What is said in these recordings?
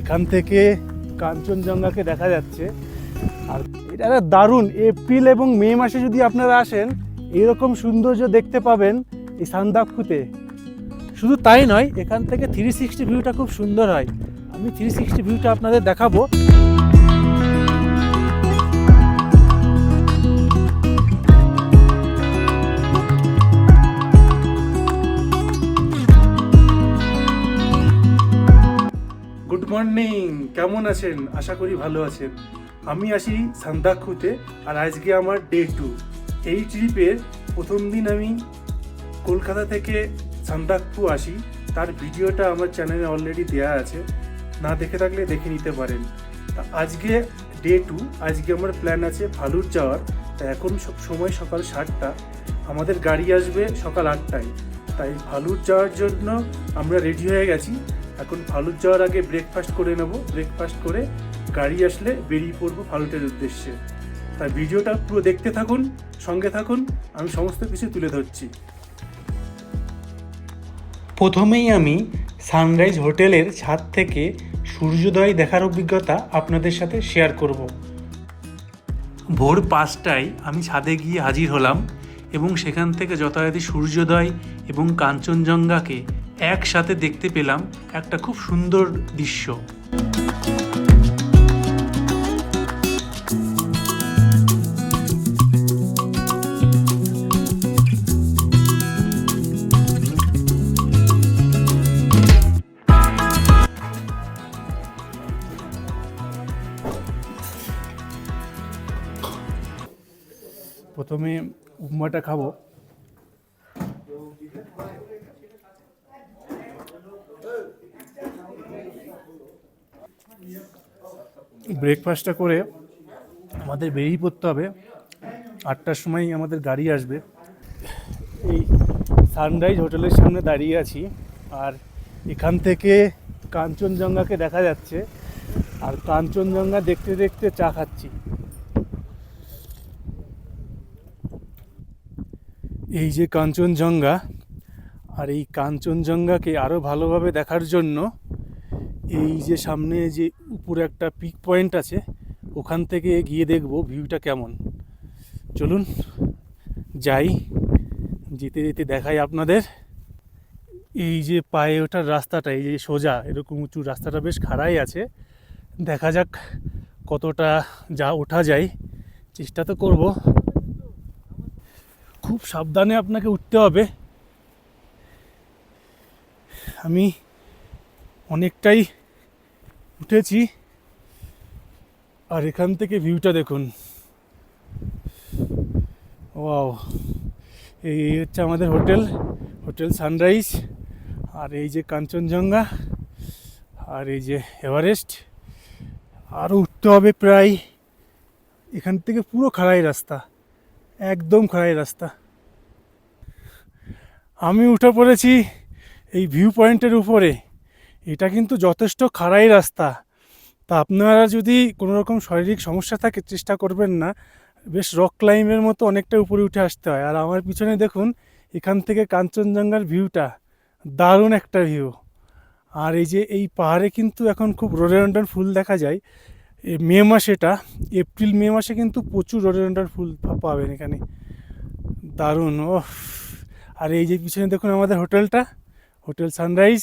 এখান থেকে কাঞ্চনজঙ্ঘাকে দেখা যাচ্ছে। আর এটা দারুণ এপ্রিল এবং মে মাসে যদি আপনারা আসেন, এরকম সৌন্দর্য দেখতে পাবেন এই সান্দাক্ষুতে শুধু তাই নয়, এখান থেকে থ্রি সিক্সটি ভিউটা খুব সুন্দর হয়। আমি থ্রি সিক্সটি ভিউটা আপনাদের দেখাবো। মর্নিং। কেমন আছেন? আশা করি ভালো আছেন। আমি আসি সান্দাকফুতে আর আজকে আমার ডে টু এই ট্রিপের প্রথম দিন আমি কলকাতা থেকে সান্দাকফু আসি। তার ভিডিওটা আমার চ্যানেলে অলরেডি দেওয়া আছে। না দেখে থাকলে দেখে নিতে পারেন। তা আজকে ডে টু আজকে আমার প্ল্যান আছে ভালুর যাওয়ার। তা এখন স- সময় সকাল সাতটা। আমাদের গাড়ি আসবে সকাল আটটায়। তাই ভালুর যাওয়ার জন্য আমরা রেডি হয়ে গেছি। এখন ফালুর যাওয়ার আগে ব্রেকফাস্ট করে নেব। ব্রেকফাস্ট করে গাড়ি আসলে বেরিয়ে পড়ব ফালুটের উদ্দেশ্যে। তাই ভিডিওটা পুরো দেখতে থাকুন, সঙ্গে থাকুন, আমি সমস্ত কিছু তুলে ধরছি। প্রথমেই আমি সানরাইজ হোটেলের ছাদ থেকে সূর্যোদয় দেখার অভিজ্ঞতা আপনাদের সাথে শেয়ার করব। ভোর পাঁচটায় আমি ছাদে গিয়ে হাজির হলাম এবং সেখান থেকে যথারীতি সূর্যোদয় এবং কাঞ্চনজঙ্ঘাকে একসাথে দেখতে পেলাম একটা খুব সুন্দর দৃশ্য। প্রথমে উপমাটা খাব। ব্রেকফাস্টটা করে আমাদের বেরিয়ে পড়তে হবে। আটটার সময় আমাদের গাড়ি আসবে। এই সানরাইজ হোটেলের সামনে দাঁড়িয়ে আছি। আর এখান থেকে কাঞ্চনজঙ্ঘাকে দেখা যাচ্ছে। আর কাঞ্চনজঙ্ঘা দেখতে দেখতে চা খাচ্ছি। এই যে কাঞ্চনজঙ্ঘা, আর এই কাঞ্চনজঙ্ঘাকে আরও ভালোভাবে দেখার জন্য এই যে সামনে যে উপরে একটা পিক পয়েন্ট আছে, ওখান থেকে গিয়ে দেখব ভিউটা কেমন। চলুন, যাই, যেতে যেতে দেখাই আপনাদের। এই যে পায়ে ওঠার রাস্তাটা, এই যে সোজা, এরকম উঁচু রাস্তাটা বেশ খাড়াই আছে। দেখা যাক কতটা যা ওঠা যায়, চেষ্টা তো করব। খুব সাবধানে আপনাকে উঠতে হবে। আমি অনেকটাই উঠেছি। আর এখান থেকে ভিউটা দেখুন। ওয়াও এই হচ্ছে আমাদের হোটেল। Hotel sunrise. আর এই যে কাঞ্চনজঙ্ঘা। আর এই যে এভারেস্ট। আরও উঠতে হবে প্রায়। এখান থেকে পুরো খাড়াই রাস্তা। একদম খাড়াই রাস্তা। আমি উঠে পড়েছি এই ভিউ পয়েন্টের উপরে। এটা কিন্তু যথেষ্ট খাড়াই রাস্তা। তা আপনারা যদি কোনো রকম শারীরিক সমস্যা থাকে, চেষ্টা করবেন না। বেশ রক ক্লাইম্বের মতো অনেকটা উপরে উঠে আসতে হয়। আর আমার পিছনে দেখুন, এখান থেকে কাঞ্চনজঙ্ঘার ভিউটা দারুণ একটা ভিউ আর এই যে এই পাহাড়ে কিন্তু এখন খুব রোডেন্ডন ফুল দেখা যায়। মে মাসে এটা, এপ্রিল, মে মাসে কিন্তু প্রচুর রোডেন্ডন ফুল পাবেন এখানে। দারুণ ও আর এই যে পিছনে দেখুন আমাদের হোটেলটা, হোটেল সানরাইজ।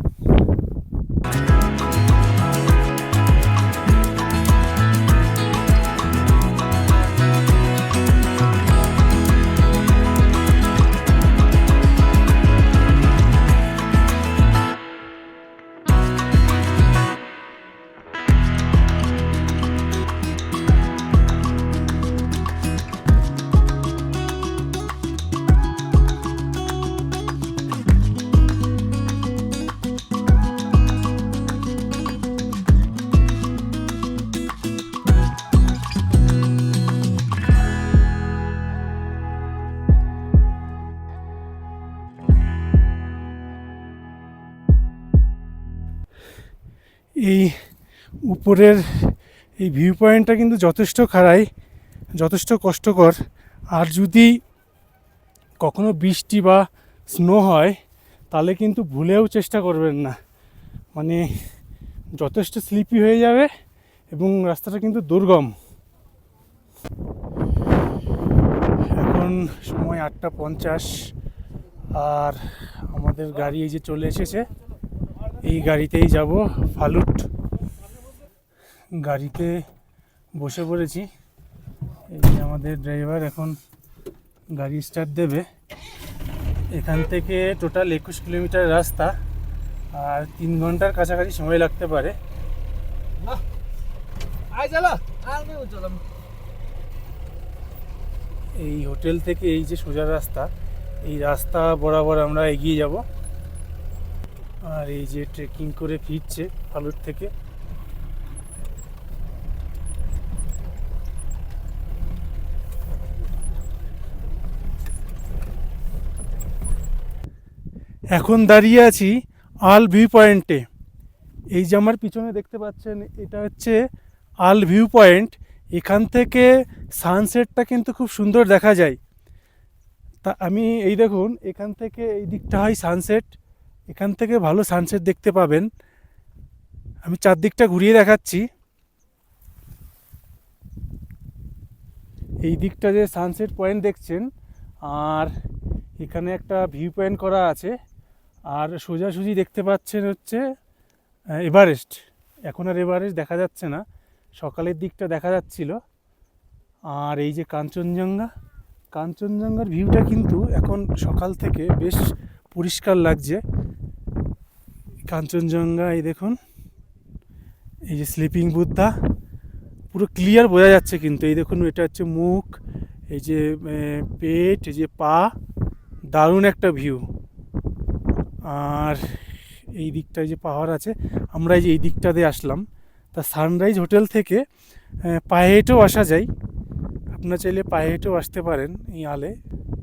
এই উপরের এই ভিউ পয়েন্টটা কিন্তু যথেষ্ট খাড়াই যথেষ্ট কষ্টকর। আর যদি কখনো বৃষ্টি বা স্নো হয়, তাহলে কিন্তু ভুলেও চেষ্টা করবেন না। মানে যথেষ্ট স্লিপি হয়ে যাবে এবং রাস্তাটা কিন্তু দুর্গম। এখন সময় আটটা পঞ্চাশ, আর আমাদের গাড়ি এই যে চলে এসেছে। এই গাড়িতেই যাব ফালুট। গাড়িতে বসে পড়েছি। এই যে আমাদের ড্রাইভার এখন গাড়ি স্টার্ট দেবে। এখান থেকে টোটাল একুশ কিলোমিটার রাস্তা আর তিন ঘণ্টার কাছাকাছি সময় লাগতে পারে। এই হোটেল থেকে এই যে সোজা রাস্তা এই রাস্তা বরাবর আমরা এগিয়ে যাব। আর এই যে ট্রেকিং করে ফিরছে ফালুট থেকে। এখন দাঁড়িয়ে আছি আল ভিউ পয়েন্টে এই যে আমার পিছনে দেখতে পাচ্ছেন, এটা হচ্ছে আল ভিউ পয়েন্ট। এখান থেকে সানসেটটা কিন্তু খুব সুন্দর দেখা যায়। তা আমি এই দেখুন, এখান থেকে এই দিকটা হয় সানসেট এখান থেকে ভালো সানসেট দেখতে পাবেন। আমি চারদিকটা ঘুরিয়ে দেখাচ্ছি। এই দিকটা যে সানসেট পয়েন্ট দেখছেন, আর এখানে একটা ভিউ পয়েন্ট করা আছে, আর সোজাসুজি দেখতে পাচ্ছেন হচ্ছে এভারেস্ট এখন আর এভারেস্ট দেখা যাচ্ছে না, সকালের দিকটা দেখা যাচ্ছিল। আর এই যে কাঞ্চনজঙ্ঘা, কাঞ্চনজঙ্ঘার ভিউটা কিন্তু এখন সকাল থেকে বেশ পরিষ্কার লাগছে। কাঞ্চনজঙ্ঘা, এই দেখুন, এই যে স্লিপিং বুদ্ধা, পুরো ক্লিয়ার বোঝা যাচ্ছে কিন্তু। এই দেখুন, এটা হচ্ছে মুখ, এই যে পেট, এই যে পা, দারুণ একটা ভিউ আর এই দিকটায় যে পাহাড় আছে, আমরা এই যে এই দিকটাতে আসলাম। তা সানরাইজ হোটেল থেকে পায়ে হেঁটেও আসা যায়। আপনার চাইলে পায়ে হেঁটেও আসতে পারেন এই আলে।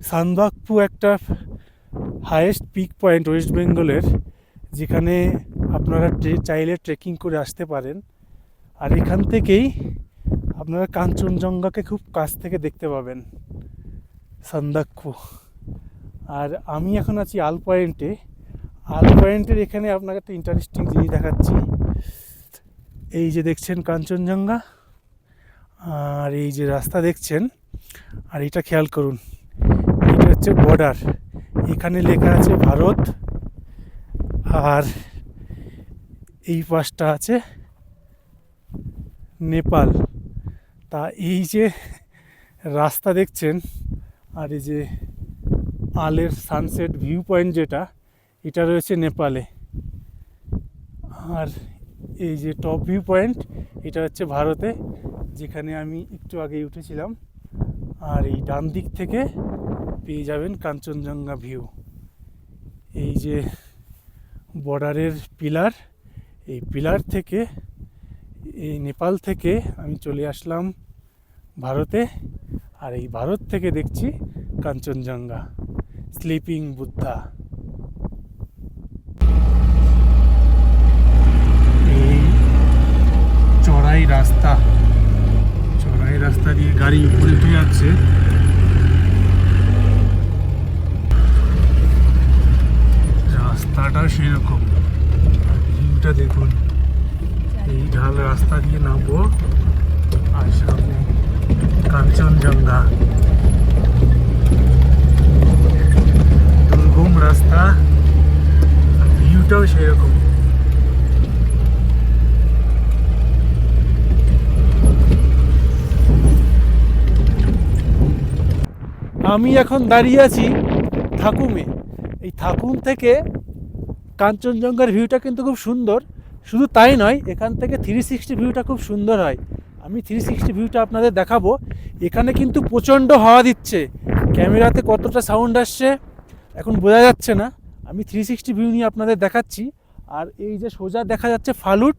সানবাগপু একটা হায়েস্ট পিক পয়েন্ট ওয়েস্ট বেঙ্গলের যেখানে আপনারা চাইলে ট্রেকিং করে আসতে পারেন। আর এখান থেকেই আপনারা কাঞ্চনজঙ্ঘাকে খুব কাছ থেকে দেখতে পাবেন সান্দাকফু আর আমি এখন আছি আল পয়েন্টে আল পয়েন্টের এখানে আপনাকে একটা ইন্টারেস্টিং জিনিস দেখাচ্ছি। এই যে দেখছেন কাঞ্চনজঙ্ঘা, আর এই যে রাস্তা দেখছেন, আর এটা খেয়াল করুন, এটা হচ্ছে বর্ডার এখানে লেখা আছে ভারত, আর এই পাশটা আছে নেপাল। তা এই যে রাস্তা দেখছেন, আর এই যে আলের সানসেট ভিউ পয়েন্ট যেটা, এটা রয়েছে নেপালে। আর এই যে টপ ভিউ পয়েন্ট এটা হচ্ছে ভারতে, যেখানে আমি একটু আগেই উঠেছিলাম। আর এই ডান দিক থেকে পেয়ে যাবেন কাঞ্চনজঙ্ঘা ভিউ। এই যে বর্ডারের পিলার, এই পিলার থেকে, এই নেপাল থেকে আমি চলে আসলাম ভারতে, আর এই ভারত থেকে দেখছি কাঞ্চনজঙ্ঘা স্লিপিং বুদ্ধা এই চড়াই রাস্তা। রাস্তা দিয়ে গাড়ি উপরে উঠে যাচ্ছে। রাস্তাটা সেরকম। ভিউটা দেখুন। এই ঢাল রাস্তা দিয়ে নামবো। আর সামনে কাঞ্চনজঙ্ঘা দুর্গম রাস্তা আর ভিউটাও সেরকম আমি এখন দাঁড়িয়ে আছি থাকুমে এই থাকুম থেকে কাঞ্চনজঙ্ঘার ভিউটা কিন্তু খুব সুন্দর। শুধু তাই নয়, এখান থেকে থ্রি সিক্সটি ভিউটা খুব সুন্দর হয়। আমি থ্রি সিক্সটি ভিউটা আপনাদের দেখাবো। এখানে কিন্তু প্রচণ্ড হাওয়া দিচ্ছে। ক্যামেরাতে কতটা সাউন্ড আসছে, এখন বোঝা যাচ্ছে না। আমি থ্রি সিক্সটি ভিউ নিয়ে আপনাদের দেখাচ্ছি। আর এই যে সোজা দেখা যাচ্ছে ফালুট,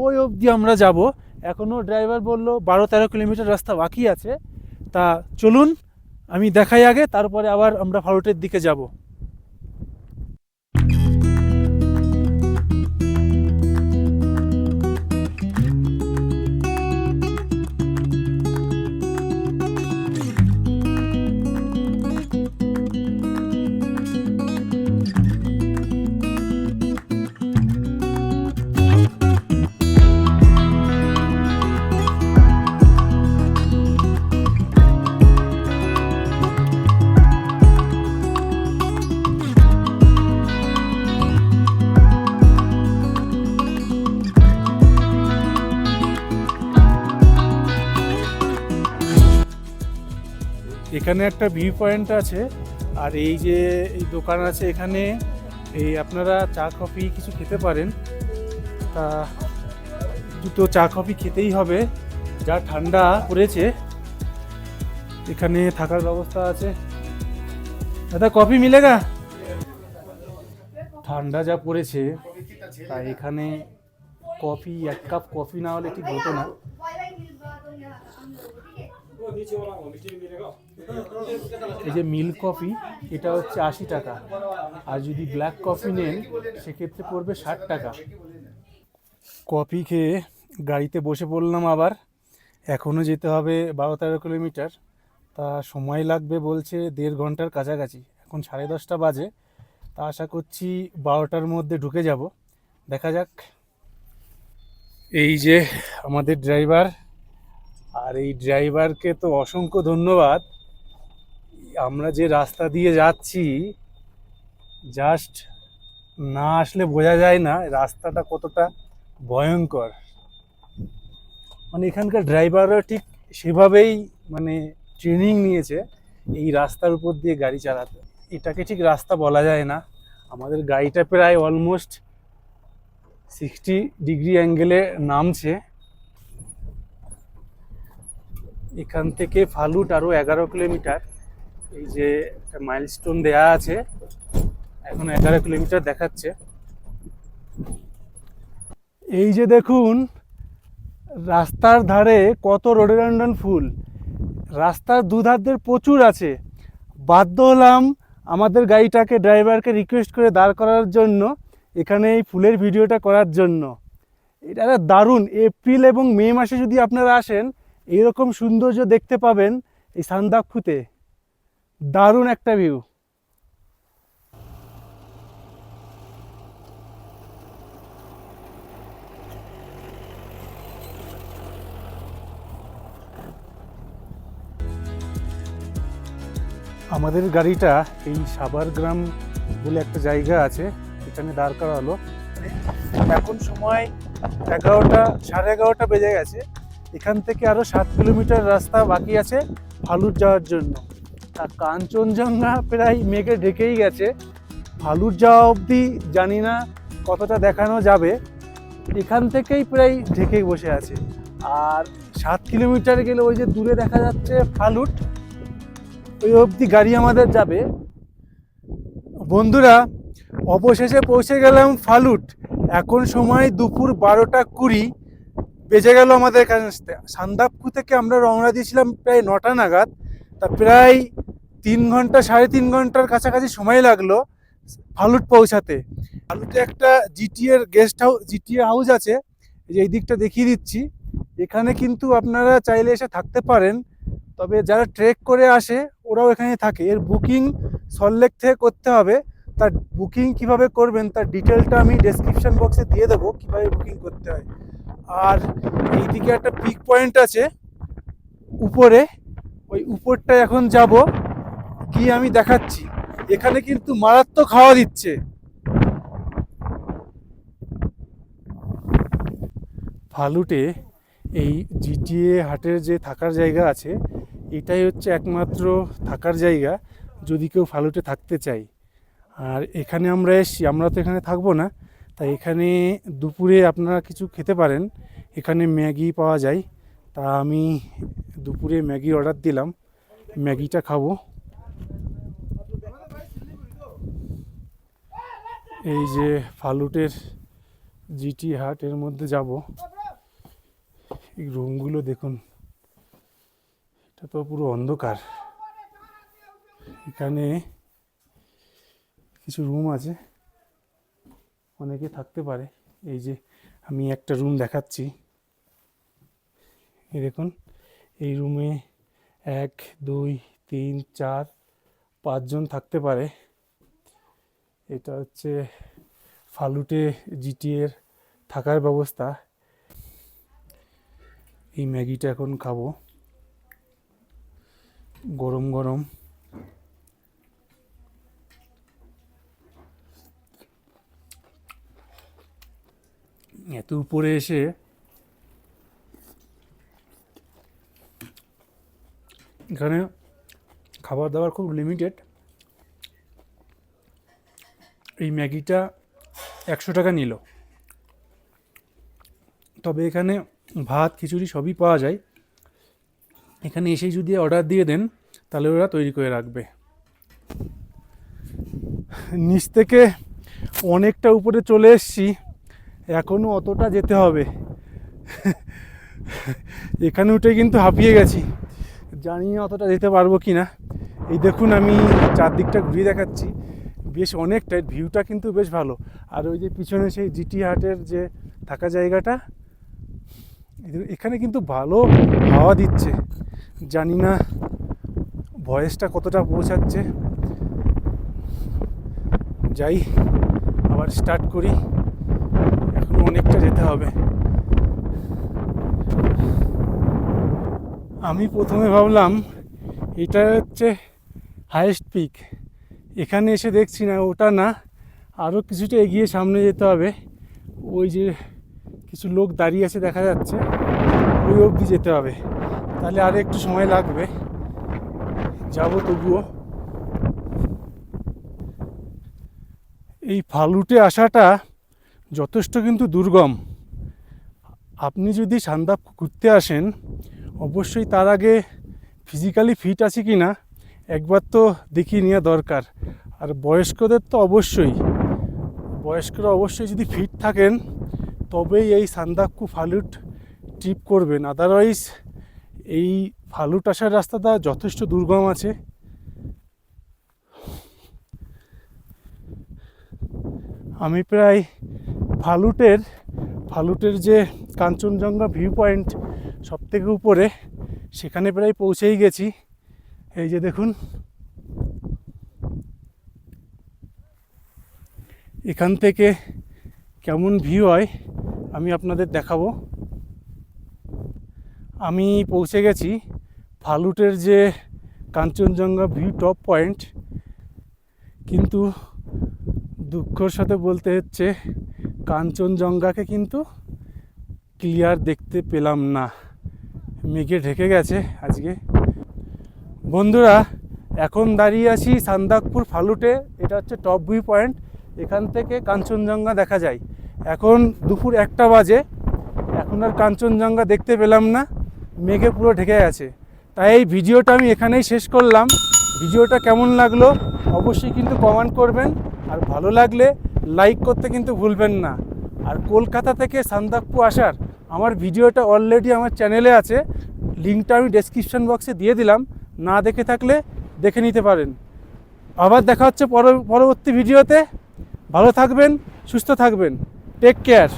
ওই অবধি আমরা যাব। এখনও ড্রাইভার বলল বারো তেরো কিলোমিটার রাস্তা বাকি আছে। তা চলুন আমি দেখাই আগে তারপরে আবার আমরা ফালুটের দিকে যাব। এখানে একটা ভিউ পয়েন্ট আছে, আর এই যে এই দোকান আছে এখানে, এই আপনারা চা কফি কিছু খেতে পারেন। তা দুটো চা কফি খেতেই হবে, যা ঠান্ডা পড়েছে। এখানে থাকার ব্যবস্থা আছে। দাদা কফি মিলেগা ঠান্ডা যা পড়েছে তাই এখানে কফি এক কাপ কফি না হলে ঠিক হতো না। এই যে মিল্ক কফি এটা হচ্ছে আশি টাকা। আর যদি ব্ল্যাক কফি নেন, সেক্ষেত্রে পড়বে ষাট টাকা। কফি খেয়ে গাড়িতে বসে পড়লাম আবার। এখনও যেতে হবে বারো তেরো কিলোমিটার। তা সময় লাগবে বলছে দেড় ঘণ্টার কাছাকাছি। এখন সাড়ে দশটা বাজে। তা আশা করছি বারোটার মধ্যে ঢুকে যাব। দেখা যাক। এই যে আমাদের ড্রাইভার আর এই ড্রাইভারকে তো অসংখ্য ধন্যবাদ। আমরা যে রাস্তা দিয়ে যাচ্ছি জাস্ট না আসলে বোঝা যায় না, রাস্তাটা কতটা ভয়ঙ্কর। মানে এখানকার ড্রাইভাররা ঠিক সেভাবেই মানে ট্রেনিং নিয়েছে, এই রাস্তার উপর দিয়ে গাড়ি চালাতে। এটাকে ঠিক রাস্তা বলা যায় না। আমাদের গাড়িটা প্রায় অলমোস্ট সিক্সটি ডিগ্রি অ্যাঙ্গেলে নামছে। এখান থেকে ফালুট আরও এগারো কিলোমিটার। এই যে একটা মাইলস্টোন দেয়া আছে, এখন এগারো কিলোমিটার দেখাচ্ছে। এই যে দেখুন, রাস্তার ধারে কত রোডোডেন্ডন ফুল। রাস্তার দুধারদের প্রচুর আছে। বাধ্য হলাম আমাদের গাড়িটাকে ড্রাইভারকে রিকোয়েস্ট করে দাঁড় করার জন্য, এখানে এই ফুলের ভিডিওটা করার জন্য। এটা দারুণ এপ্রিল এবং মে মাসে যদি আপনারা আসেন, এইরকম সৌন্দর্য দেখতে পাবেন এই সান্দাকফুতে। দারুণ একটা ভিউ আমাদের গাড়িটা এই সাবার গ্রাম বলে একটা জায়গা আছে, এখানে দাঁড় করালো। এখন সময় এগারোটা, সাড়ে এগারোটা বেজে গেছে। এখান থেকে আরও সাত কিলোমিটার রাস্তা বাকি আছে ফালুট যাওয়ার জন্য। আর কাঞ্চনজঙ্ঘা প্রায় মেঘে ঢেকেই গেছে। ফালুট যাওয়া অবধি জানি না কতটা দেখানো যাবে। এখান থেকেই প্রায় ঢেকে বসে আছে। আর সাত কিলোমিটার গেলে ওই যে দূরে দেখা যাচ্ছে ফালুট, ওই অবধি গাড়ি আমাদের যাবে। বন্ধুরা, অবশেষে পৌঁছে গেলাম ফালুট। এখন সময় দুপুর বারোটা কুড়ি। বেজে গেল আমাদের কাছে সান্দাকফু থেকে আমরা রওনা দিয়েছিলাম প্রায় নটা নাগাদ। তা প্রায় তিন ঘণ্টা, সাড়ে তিন ঘণ্টার কাছাকাছি সময় লাগল ফালুট পৌঁছাতে। ফালুটে একটা জিটিএর গেস্ট হাউস জিটিএ হাউস আছে, এই দিকটা দেখিয়ে দিচ্ছি। এখানে কিন্তু আপনারা চাইলে এসে থাকতে পারেন, তবে যারা ট্রেক করে আসে, ওরাও এখানে থাকে। এর বুকিং সল্লেক থেকে করতে হবে। তার বুকিং কীভাবে করবেন, তার ডিটেলটা আমি ডেসক্রিপশন বক্সে দিয়ে দেবো, কীভাবে বুকিং করতে হয়। আর এইদিকে একটা পিক পয়েন্ট আছে, উপরে ওই উপরটা এখন যাব, গিয়ে আমি দেখাচ্ছি। এখানে কিন্তু মারাত্মক হাওয়া দিচ্ছে। ফালুটে এই জিটিএ হাটের যে থাকার জায়গা আছে, এটাই হচ্ছে একমাত্র থাকার জায়গা, যদি কেউ ফালুটে থাকতে চাই আর এখানে আমরা এসছি, আমরা তো এখানে থাকব না, তাই এখানে দুপুরে আপনারা কিছু খেতে পারেন। এখানে ম্যাগি পাওয়া যায়। তা আমি দুপুরে ম্যাগি অর্ডার দিলাম। ম্যাগিটা খাব। এই যে ফালুটের জিটি হাট, এর মধ্যে যাব। এই রুমগুলো দেখুন। এটা তো পুরো অন্ধকার। এখানে কিছু রুম আছে। অনেকে থাকতে পারে। এই যে আমি একটা রুম দেখাচ্ছি। দেখুন, এই রুমে এক, দুই, তিন, চার পাঁচজন থাকতে পারে। এটা হচ্ছে ফালুটে জিটিএর থাকার ব্যবস্থা। এই ম্যাগিটা এখন খাব। গরম গরম। এত উপরে এসে এখানে খাবার দাবার খুব লিমিটেড এই ম্যাগিটা একশো টাকা নিল। তবে এখানে ভাত, খিচুড়ি সবই পাওয়া যায়। এখানে এসেই যদি অর্ডার দিয়ে দেন, তাহলে ওরা তৈরি করে রাখবে। নিচ থেকে অনেকটা উপরে চলে এসেছি। এখনও অতটা যেতে হবে। এখানে উঠে কিন্তু হাঁপিয়ে গেছি। জানি না অতটা যেতে পারব কি না। এই দেখুন আমি চারদিকটা ঘুরিয়ে দেখাচ্ছি। বেশ অনেকটাই ভিউটা কিন্তু বেশ ভালো। আর ওই যে পিছনে সেই জিটি হাটের যে থাকা জায়গাটা এখানে কিন্তু ভালো হাওয়া দিচ্ছে। জানি না ভয়েসটা কতটা পৌঁছাচ্ছে। যাই, আবার স্টার্ট করি। এখন অনেকটা যেতে হবে। আমি প্রথমে ভাবলাম, এটা হচ্ছে হায়েস্ট পিক এখানে এসে দেখছি না, ওটা না আরও কিছুটা এগিয়ে সামনে যেতে হবে। ওই যে কিছু লোক দাঁড়িয়ে আছে দেখা যাচ্ছে, ওই অবধি যেতে হবে। তাহলে আর একটু সময় লাগবে। যাব তবুও। এই ফালুটে আসাটা যথেষ্ট কিন্তু দুর্গম। আপনি যদি সান্দাপ ঘুরতে আসেন অবশ্যই তার আগে ফিজিক্যালি ফিট আছে কি না একবার তো দেখিয়ে নেওয়া দরকার। আর বয়স্কদের তো অবশ্যই। বয়স্করা অবশ্যই যদি ফিট থাকেন, তবেই এই সান্দাকু ফালুট ট্রিপ করবেন। আদারওয়াইজ এই ফালুট আসার রাস্তাটা যথেষ্ট দুর্গম আছে। আমি প্রায় ফালুটের ফালুটের যে কাঞ্চনজঙ্ঘা ভিউ পয়েন্ট সব থেকে উপরে, সেখানে প্রায় পৌঁছেই গেছি। এই যে দেখুন। এখান থেকে কেমন ভিউ হয়, আমি আপনাদের দেখাবো। আমি পৌঁছে গেছি ফালুটের যে কাঞ্চনজঙ্ঘা ভিউ টপ পয়েন্ট। কিন্তু দুঃখর সাথে বলতে হচ্ছে, কাঞ্চনজঙ্ঘাকে কিন্তু ক্লিয়ার দেখতে পেলাম না। মেঘে ঢেকে গেছে আজকে। বন্ধুরা, এখন দাঁড়িয়ে আছি সান্দাকপুর ফালুটে। এটা হচ্ছে টপ ভিউ পয়েন্ট এখান থেকে কাঞ্চনজঙ্ঘা দেখা যায়। এখন দুপুর একটা বাজে। এখন আর কাঞ্চনজঙ্ঘা দেখতে পেলাম না। মেঘে পুরো ঢেকে গেছে। তাই এই ভিডিওটা আমি এখানেই শেষ করলাম। ভিডিওটা কেমন লাগল অবশ্যই কিন্তু কমেন্ট করবেন। আর ভালো লাগলে লাইক করতে কিন্তু ভুলবেন না। আর কলকাতা থেকে সান্দাকপু আসার আমার ভিডিওটা অলরেডি আমার চ্যানেলে আছে। লিঙ্কটা আমি ডেসক্রিপশন বক্সে দিয়ে দিলাম। না দেখে থাকলে দেখে নিতে পারেন। আবার দেখা হচ্ছে পরবর্তী ভিডিওতে। ভালো থাকবেন, সুস্থ থাকবেন। Take care